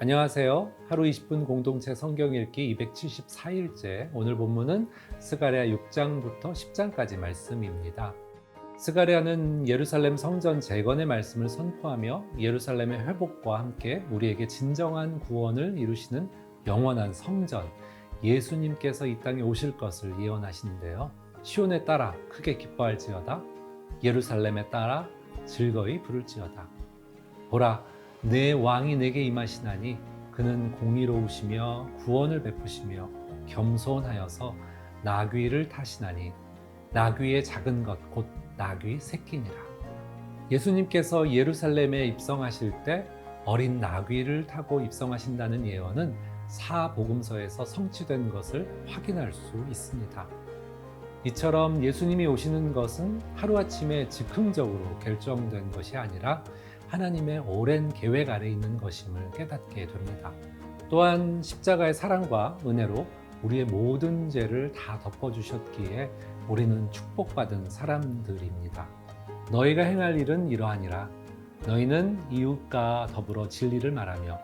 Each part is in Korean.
안녕하세요. 하루 20분 공동체 성경 읽기 274일째 오늘 본문은 스가랴 6장부터 10장까지 말씀입니다. 스가랴는 예루살렘 성전 재건의 말씀을 선포하며 예루살렘의 회복과 함께 우리에게 진정한 구원을 이루시는 영원한 성전 예수님께서 이 땅에 오실 것을 예언하시는데요. 시온에 따라 크게 기뻐할지어다 예루살렘에 따라 즐거이 부를지어다 보라 내 왕이 내게 임하시나니 그는 공의로우시며 구원을 베푸시며 겸손하여서 나귀를 타시나니 나귀의 작은 것 곧 나귀 새끼니라. 예수님께서 예루살렘에 입성하실 때 어린 나귀를 타고 입성하신다는 예언은 사복음서에서 성취된 것을 확인할 수 있습니다. 이처럼 예수님이 오시는 것은 하루아침에 즉흥적으로 결정된 것이 아니라 하나님의 오랜 계획 아래 있는 것임을 깨닫게 됩니다. 또한 십자가의 사랑과 은혜로 우리의 모든 죄를 다 덮어주셨기에 우리는 축복받은 사람들입니다. 너희가 행할 일은 이러하니라. 너희는 이웃과 더불어 진리를 말하며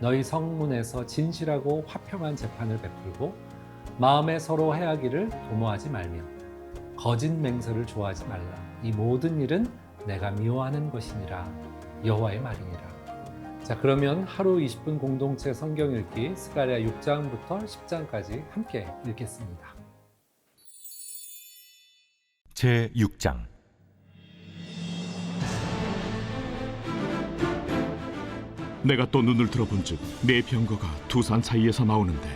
너희 성문에서 진실하고 화평한 재판을 베풀고 마음에 서로 해하기를 도모하지 말며 거짓 맹세를 좋아하지 말라. 이 모든 일은 내가 미워하는 것이니라. 여호와의 말이니라. 자, 그러면 하루 20분 공동체 성경 읽기 스가랴 6장부터 10장까지 함께 읽겠습니다. 제 6장 내가 또 눈을 들어본즉 네 병거가 두 산 사이에서 나오는데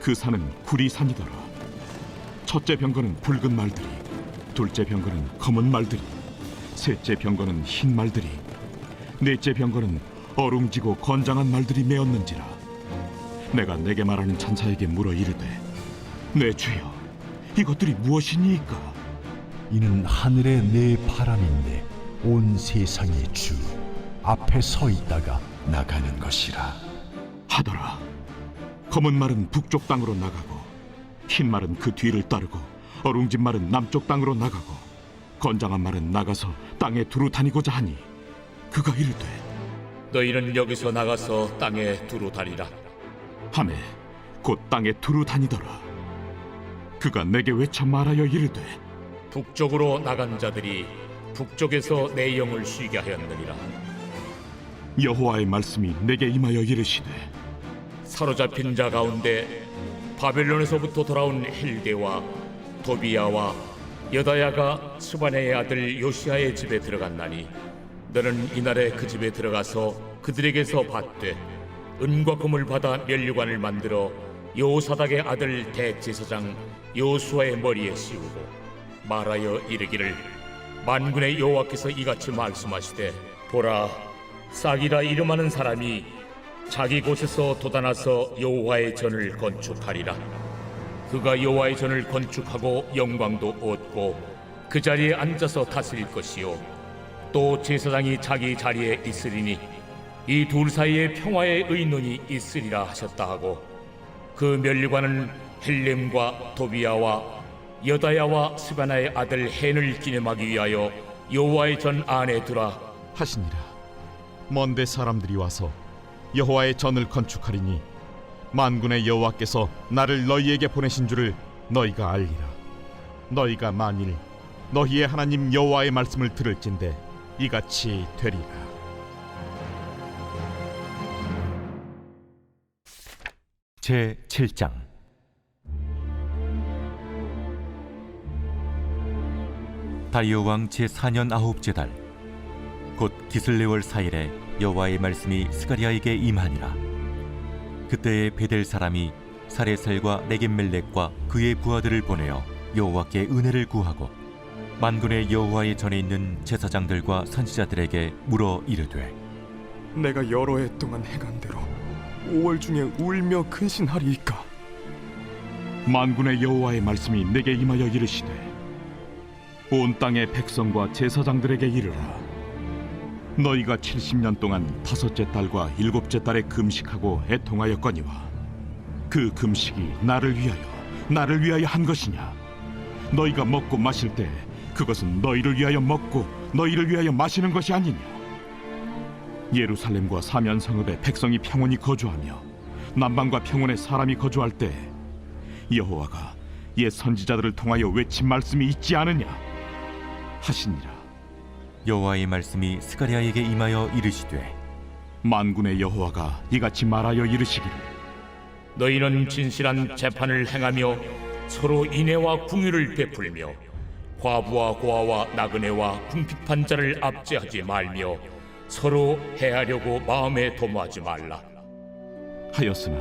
그 산은 구리산이더라. 첫째 병거는 붉은 말들이, 둘째 병거는 검은 말들이, 셋째 병거는 흰 말들이, 넷째 병거는 어룽지고 건장한 말들이 메었는지라. 내가 내게 말하는 천사에게 물어 이르되, 내 주여, 이것들이 무엇이니이까? 이는 하늘의 네 바람인데 온 세상의 주 앞에 서 있다가 나가는 것이라 하더라. 검은 말은 북쪽 땅으로 나가고 흰 말은 그 뒤를 따르고 어룽진 말은 남쪽 땅으로 나가고 건장한 말은 나가서 땅에 두루 다니고자 하니 그가 이르되 너희는 여기서 나가서 땅에 두루 다니라. 함에 곧 땅에 두루 다니더라. 그가 내게 외쳐 말하여 이르되 북쪽으로 나간 자들이 북쪽에서 내 영을 쉬게 하였느니라. 여호와의 말씀이 내게 임하여 이르시되 사로잡힌 자 가운데 바벨론에서부터 돌아온 헬데와 도비야와 여다야가 스바네의 아들 요시아의 집에 들어갔나니 너는 이날에 그 집에 들어가서 그들에게서 받되 은과 금을 받아 면류관을 만들어 요사닥의 아들 대제사장 요수아의 머리에 씌우고 말하여 이르기를 만군의 여호와께서 이같이 말씀하시되 보라 싹이라 이름하는 사람이 자기 곳에서 돋아나서 여호와의 전을 건축하리라. 그가 여호와의 전을 건축하고 영광도 얻고 그 자리에 앉아서 다스릴 것이요 또 제사장이 자기 자리에 있으리니 이 둘 사이에 평화의 의논이 있으리라 하셨다 하고 그 면류관은 헬렘과 도비야와 여다야와 스바나의 아들 헨을 기념하기 위하여 여호와의 전 안에 두라 하시니라. 먼데 사람들이 와서 여호와의 전을 건축하리니 만군의 여호와께서 나를 너희에게 보내신 줄을 너희가 알리라. 너희가 만일 너희의 하나님 여호와의 말씀을 들을진대 이같이 되리라. 제 7장. 다리오 왕 제 4년 아홉째 달 곧 기슬레월 4일에 여호와의 말씀이 스가리아에게 임하니라. 그때에 베델 사람이 사레살과 레겜멜렉과 그의 부하들을 보내어 여호와께 은혜를 구하고 만군의 여호와의 전에 있는 제사장들과 선지자들에게 물어 이르되 내가 여러 해 동안 행한 대로 5월 중에 울며 근신하리이까? 만군의 여호와의 말씀이 내게 임하여 이르시되 온 땅의 백성과 제사장들에게 이르라. 너희가 70년 동안 다섯째 달과 일곱째 달에 금식하고 애통하였거니와 그 금식이 나를 위하여 나를 위하여 한 것이냐? 너희가 먹고 마실 때 그것은 너희를 위하여 먹고 너희를 위하여 마시는 것이 아니냐? 예루살렘과 사면 성읍에 백성이 평온히 거주하며 남방과 평온에 사람이 거주할 때 여호와가 옛 선지자들을 통하여 외친 말씀이 있지 않으냐? 하시니라. 여호와의 말씀이 스가랴에게 임하여 이르시되 만군의 여호와가 이같이 말하여 이르시기를. 너희는 진실한 재판을 행하며 서로 인애와 궁유를 베풀며 과부와 고아와 나그네와 궁핍한 자를 압제하지 말며 서로 해하려고 마음에 도모하지 말라. 하였으나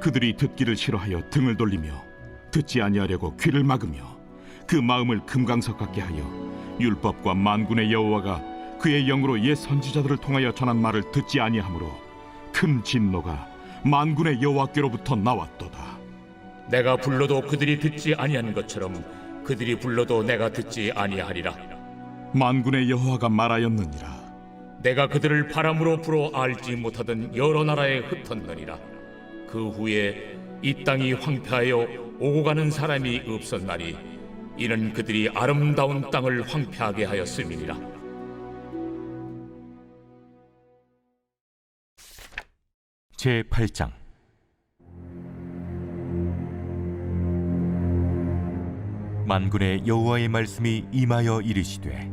그들이 듣기를 싫어하여 등을 돌리며 듣지 아니하려고 귀를 막으며 그 마음을 금강석 같게 하여 율법과 만군의 여호와가 그의 영으로 옛 선지자들을 통하여 전한 말을 듣지 아니하므로 큰 진노가 만군의 여호와께로부터 나왔도다 내가 불러도 그들이 듣지 아니하는 것처럼 그들이 불러도 내가 듣지 아니하리라. 만군의 여호와가 말하였느니라 내가 그들을 바람으로 불어 알지 못하던 여러 나라에 흩었느니라. 그 후에 이 땅이 황폐하여 오고 가는 사람이 없었나니 이는 그들이 아름다운 땅을 황폐하게 하였음이니라. 제 8장 만군의 여호와의 말씀이 임하여 이르시되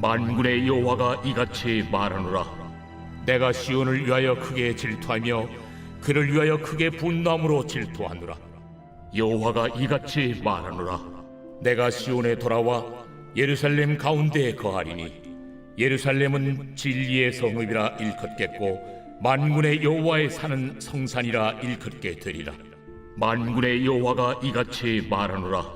만군의 여호와가 이같이 말하노라. 내가 시온을 위하여 크게 질투하며 그를 위하여 크게 분노함으로 질투하노라. 여호와가 이같이 말하노라. 내가 시온에 돌아와 예루살렘 가운데에 거하리니 예루살렘은 진리의 성읍이라 일컫겠고 만군의 여호와의 사는 성산이라 일컫게 되리라. 만군의 여호와가 이같이 말하노라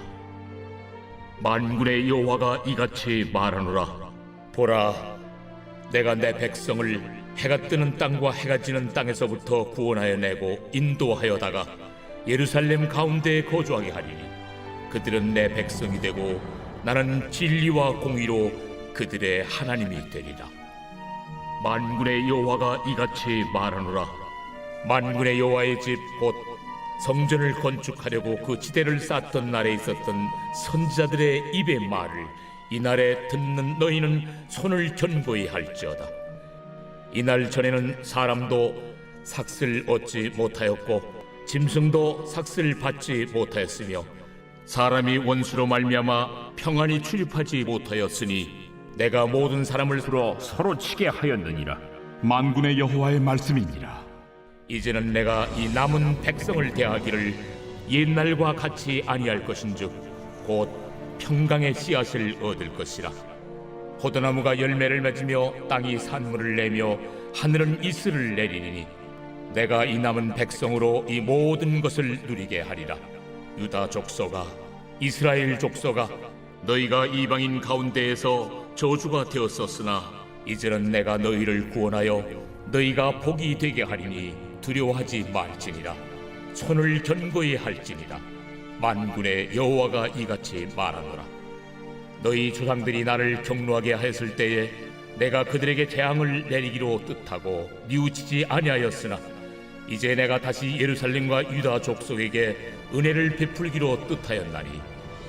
만군의 여호와가 이같이 말하노라. 보라 내가 내 백성을 해가 뜨는 땅과 해가 지는 땅에서부터 구원하여 내고 인도하여다가 예루살렘 가운데에 거주하게 하리니 그들은 내 백성이 되고 나는 진리와 공의로 그들의 하나님이 되리라. 만군의 여호와가 이같이 말하노라. 만군의 여호와의 집곧 성전을 건축하려고 그 지대를 쌓던 날에 있었던 선지자들의 입의 말을 이날에 듣는 너희는 손을 견고히 할지어다. 이날 전에는 사람도 삭슬 얻지 못하였고 짐승도 삭슬 받지 못하였으며 사람이 원수로 말미암아 평안히 출입하지 못하였으니 내가 모든 사람을 서로 서로 치게 하였느니라. 만군의 여호와의 말씀이니라 이제는 내가 이 남은 백성을 대하기를 옛날과 같이 아니할 것인즉 곧 평강의 씨앗을 얻을 것이라. 포도나무가 열매를 맺으며 땅이 산물을 내며 하늘은 이슬을 내리니 내가 이 남은 백성으로 이 모든 것을 누리게 하리라. 유다 족속아 이스라엘 족속아 너희가 이방인 가운데에서 저주가 되었었으나 이제는 내가 너희를 구원하여 너희가 복이 되게 하리니 두려워하지 말지니라. 손을 견고히 할지니라. 만군의 여호와가 이같이 말하노라. 너희 조상들이 나를 경노하게 하였을 때에 내가 그들에게 재앙을 내리기로 뜻하고 뉘우치지 아니하였으나 이제 내가 다시 예루살렘과 유다 족속에게 은혜를 베풀기로 뜻하였나니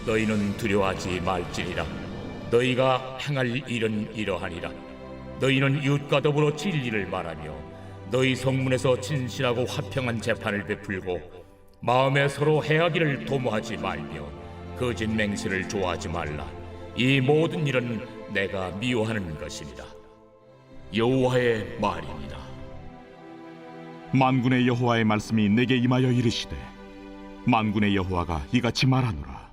너희는 두려워하지 말지니라. 너희가 행할 일은 이러하니라. 너희는 이웃과 더불어 진리를 말하며 너희 성문에서 진실하고 화평한 재판을 베풀고 마음에 서로 해하기를 도모하지 말며 거짓 맹세를 좋아하지 말라. 이 모든 일은 내가 미워하는 것이니라 여호와의 말이니라 만군의 여호와의 말씀이 내게 임하여 이르시되 만군의 여호와가 이같이 말하노라.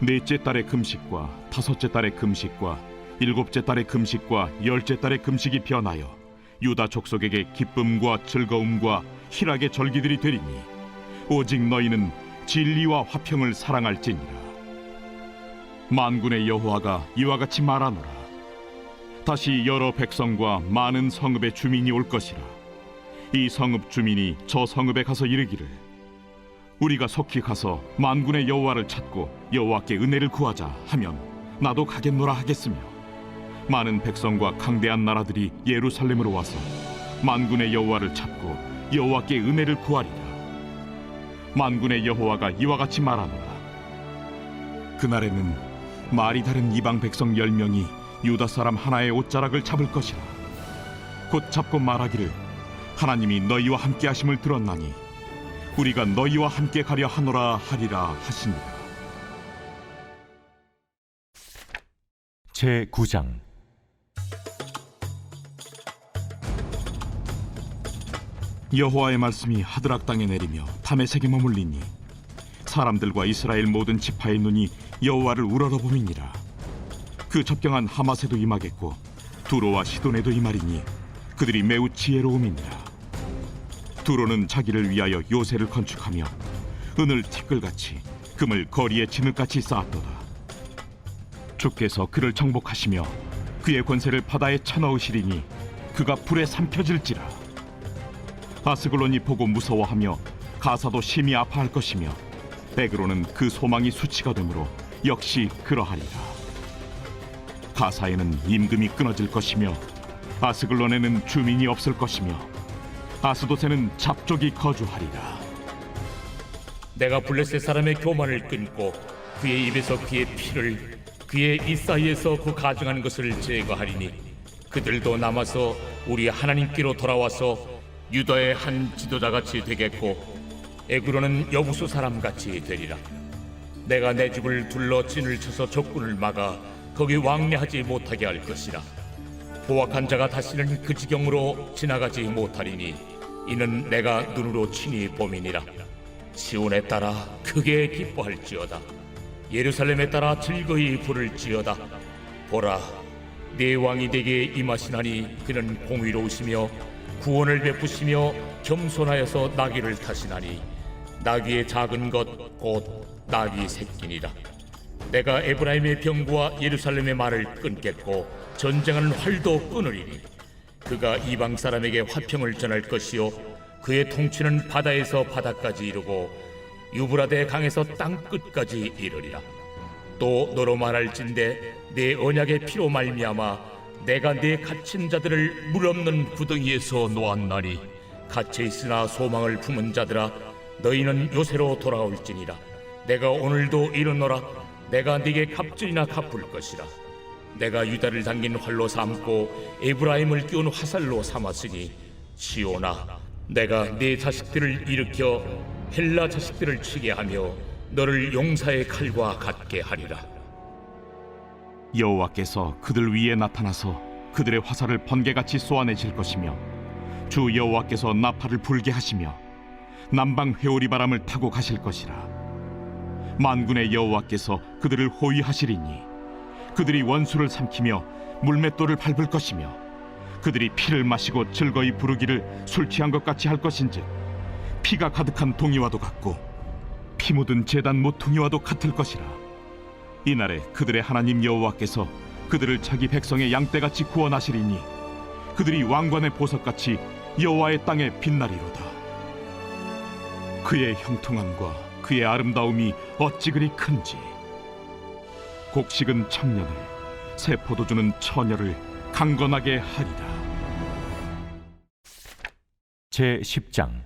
넷째 달의 금식과 다섯째 달의 금식과 일곱째 달의 금식과 열째 달의 금식이 변하여 유다 족속에게 기쁨과 즐거움과 희락의 절기들이 되리니 오직 너희는 진리와 화평을 사랑할지니라. 만군의 여호와가 이와 같이 말하노라. 다시 여러 백성과 많은 성읍의 주민이 올 것이라. 이 성읍 주민이 저 성읍에 가서 이르기를 우리가 속히 가서 만군의 여호와를 찾고 여호와께 은혜를 구하자 하면 나도 가겠노라 하겠으며 많은 백성과 강대한 나라들이 예루살렘으로 와서 만군의 여호와를 찾고 여호와께 은혜를 구하리라. 만군의 여호와가 이와 같이 말하노라. 그날에는 말이 다른 이방 백성 열 명이 유다 사람 하나의 옷자락을 잡을 것이라. 곧 잡고 말하기를 하나님이 너희와 함께 하심을 들었나니 우리가 너희와 함께 가려 하노라 하리라 하시니라 제 9장 여호와의 말씀이 하드락 땅에 내리며 담에색에 머물리니 사람들과 이스라엘 모든 지파의 눈이 여호와를 우러러봄이니라. 그 접경한 하마세도 임하겠고 두로와 시돈에도 임하리니 그들이 매우 지혜로움이니라. 두로는 자기를 위하여 요새를 건축하며 은을 티끌같이 금을 거리에 진흙같이 쌓았도다. 주께서 그를 정복하시며 그의 권세를 바다에 쳐넣으시리니 그가 불에 삼켜질지라 아스글론이 보고 무서워하며 가사도 심히 아파할 것이며 에그로는 그 소망이 수치가 되므로 역시 그러하리라. 가사에는 임금이 끊어질 것이며 아스글론에는 주민이 없을 것이며 아스도세는 잡족이 거주하리라. 내가 블레셋 사람의 교만을 끊고 그의 입에서 그의 피를 그의 이 사이에서 그 가증한 것을 제거하리니 그들도 남아서 우리 하나님께로 돌아와서 유다의 한 지도자같이 되겠고 에그로는 여부수 사람같이 되리라. 내가 내 집을 둘러 진을 쳐서 적군을 막아 거기 왕래하지 못하게 할 것이라. 보악한 자가 다시는 그 지경으로 지나가지 못하리니 이는 내가 눈으로 친히 봄이니라. 시온에 따라 크게 기뻐할지어다. 예루살렘에 따라 즐거이 부를지어다. 보라 내 왕이 내게 임하시나니 그는 공의로우시며 구원을 베푸시며 겸손하여서 나귀를 타시나니 나귀의 작은 것 곧 나귀 새끼니라. 내가 에브라임의 병과 예루살렘의 말을 끊겠고 전쟁하는 활도 끊으리니 그가 이방 사람에게 화평을 전할 것이요 그의 통치는 바다에서 바다까지 이르고 유브라데 강에서 땅 끝까지 이르리라. 또 너로 말할진대 내 언약의 피로 말미암아 내가 내 갇힌 자들을 물 없는 구덩이에서 놓았나니 갇혀 있으나 소망을 품은 자들아 너희는 요새로 돌아올지니라. 내가 오늘도 이르노라. 내가 네게 갑질이나 갚을 것이라. 내가 유다를 당긴 활로 삼고 에브라임을 끼운 화살로 삼았으니 시오나 내가 네 자식들을 일으켜 헬라 자식들을 치게 하며 너를 용사의 칼과 같게 하리라 여호와께서 그들 위에 나타나서 그들의 화살을 번개같이 쏘아내실 것이며 주 여호와께서 나팔을 불게 하시며 남방 회오리 바람을 타고 가실 것이라. 만군의 여호와께서 그들을 호위하시리니 그들이 원수를 삼키며 물맷돌을 밟을 것이며 그들이 피를 마시고 즐거이 부르기를 술 취한 것 같이 할 것인즉 피가 가득한 동이와도 같고 피 묻은 재단 모퉁이와도 같을 것이라 이날에 그들의 하나님 여호와께서 그들을 자기 백성의 양떼같이 구원하시리니 그들이 왕관의 보석같이 여호와의 땅에 빛나리로다. 그의 형통함과 그의 아름다움이 어찌 그리 큰지. 곡식은 청년을 새 포도주는 처녀를 강건하게 하리라. 제 10장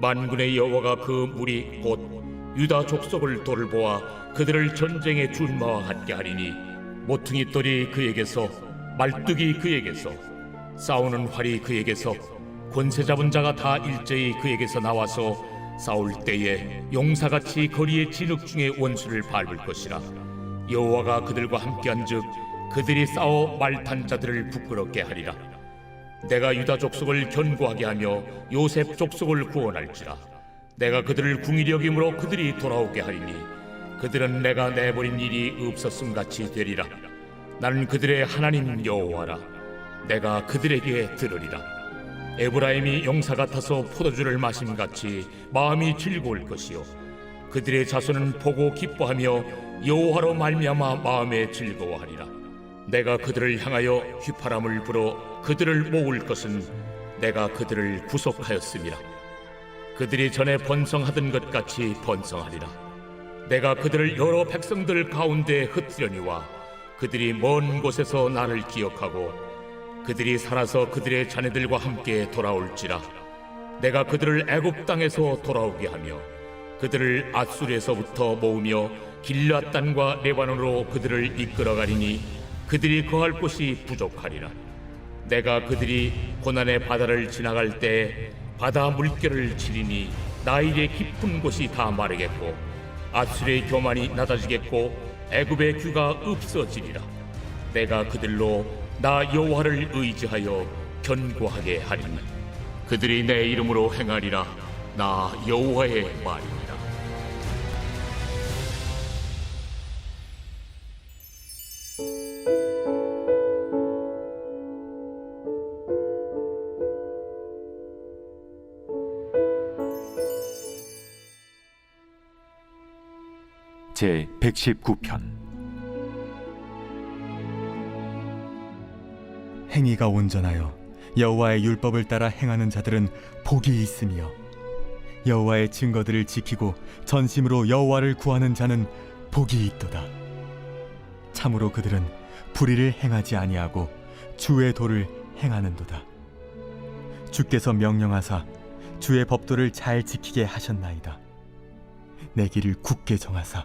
만군의 여호와가 그 무리 곧 유다 족속을 돌보아 그들을 전쟁의 준마와 같게 하리니 모퉁이 돌이 그에게서 말뚝이 그에게서 싸우는 활이 그에게서 권세 잡은 자가 다 일제히 그에게서 나와서 싸울 때에 용사같이 거리의 진흙 중에 원수를 밟을 것이라. 여호와가 그들과 함께한즉 그들이 싸워 말탄 자들을 부끄럽게 하리라 내가 유다 족속을 견고하게 하며 요셉 족속을 구원할지라. 내가 그들을 궁일이 여김으로 그들이 돌아오게 하리니 그들은 내가 내버린 일이 없었음 같이 되리라. 나는 그들의 하나님 여호와라. 내가 그들에게 들으리라. 에브라임이 용사 같아서 포도주를 마심 같이 마음이 즐거울 것이요. 그들의 자손은 보고 기뻐하며 여호와로 말미암아 마음에 즐거워하리라. 내가 그들을 향하여 휘파람을 불어 그들을 모을 것은 내가 그들을 구속하였음이라. 그들이 전에 번성하던 것 같이 번성하리라. 내가 그들을 여러 백성들 가운데 흩으려니와 그들이 먼 곳에서 나를 기억하고 그들이 살아서 그들의 자녀들과 함께 돌아올지라. 내가 그들을 애굽 땅에서 돌아오게 하며 그들을 아수르에서부터 모으며 길앗 땅과 레바논으로 그들을 이끌어가리니 그들이 거할 곳이 부족하리라 내가 그들이 고난의 바다를 지나갈 때 바다 물결을 치리니 나일의 깊은 곳이 다 마르겠고 아수르의 교만이 낮아지겠고 애굽의 규가 없어지리라. 내가 그들로 나 여호와를 의지하여 견고하게 하리니 그들이 내 이름으로 행하리라. 나 여호와의 말이니 제 119편 행위가 온전하여 여호와의 율법을 따라 행하는 자들은 복이 있으며 여호와의 증거들을 지키고 전심으로 여호와를 구하는 자는 복이 있도다. 참으로 그들은 불의를 행하지 아니하고 주의 도를 행하는도다. 주께서 명령하사 주의 법도를 잘 지키게 하셨나이다. 내 길을 굳게 정하사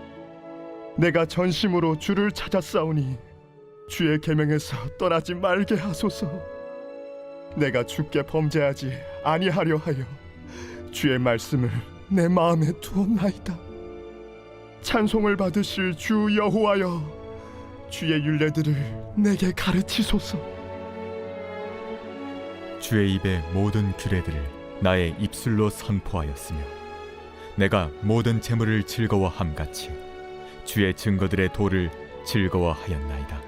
내가 전심으로 주를 찾았사오니 주의 계명에서 떠나지 말게 하소서. 내가 주께 범죄하지 아니하려 하여 주의 말씀을 내 마음에 두었나이다. 찬송을 받으실 주 여호와여 주의 윤례들을 내게 가르치소서. 주의 입의 모든 규례들을 나의 입술로 선포하였으며 내가 모든 재물을 즐거워함 같이 주의 증거들의 도를 즐거워하였나이다.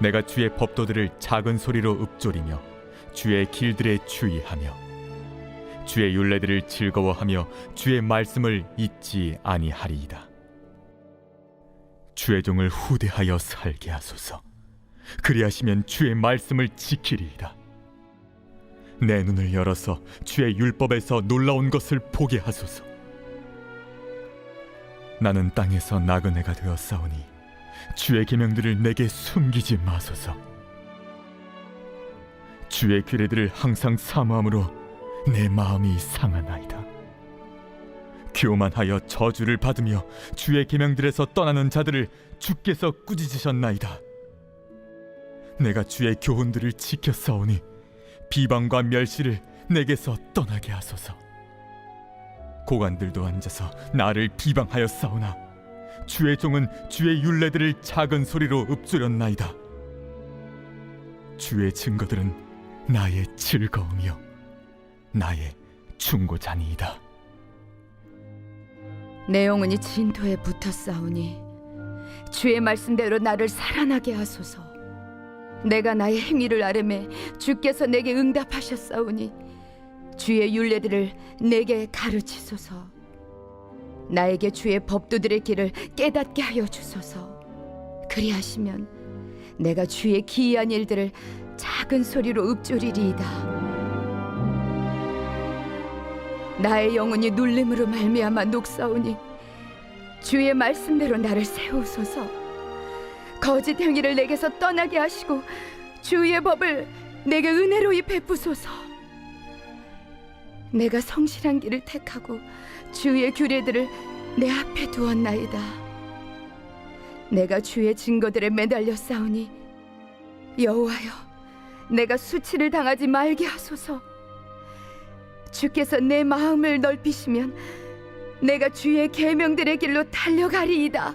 내가 주의 법도들을 작은 소리로 읊조리며 주의 길들에 주의하며 주의 윤례들을 즐거워하며 주의 말씀을 잊지 아니하리이다. 주의 종을 후대하여 살게 하소서. 그리하시면 주의 말씀을 지키리이다. 내 눈을 열어서 주의 율법에서 놀라운 것을 보게 하소서. 나는 땅에서 나그네가 되었사오니 주의 계명들을 내게 숨기지 마소서. 주의 규례들을 항상 사모함으로 내 마음이 상하나이다. 교만하여 저주를 받으며 주의 계명들에서 떠나는 자들을 주께서 꾸짖으셨나이다. 내가 주의 교훈들을 지켰사오니 비방과 멸시를 내게서 떠나게 하소서. 고관들도 앉아서 나를 비방하였사오나 주의 종은 주의 윤례들을 작은 소리로 읊조렸나이다. 주의 증거들은 나의 즐거움이요 나의 충고자니이다. 내 영혼이 진토에 붙어 싸우니 주의 말씀대로 나를 살아나게 하소서. 내가 나의 행위를 아뢰매 주께서 내게 응답하셨사오니 주의 윤례들을 내게 가르치소서. 나에게 주의 법도들의 길을 깨닫게 하여 주소서. 그리하시면 내가 주의 기이한 일들을 작은 소리로 읊조리리이다. 나의 영혼이 눌림으로 말미암아 녹사오니 주의 말씀대로 나를 세우소서. 거짓 행위를 내게서 떠나게 하시고 주의 법을 내게 은혜로 이 베푸소서. 내가 성실한 길을 택하고 주의 규례들을 내 앞에 두었나이다. 내가 주의 증거들에 매달려 싸우니 여호와여, 내가 수치를 당하지 말게 하소서. 주께서 내 마음을 넓히시면 내가 주의 계명들의 길로 달려가리이다.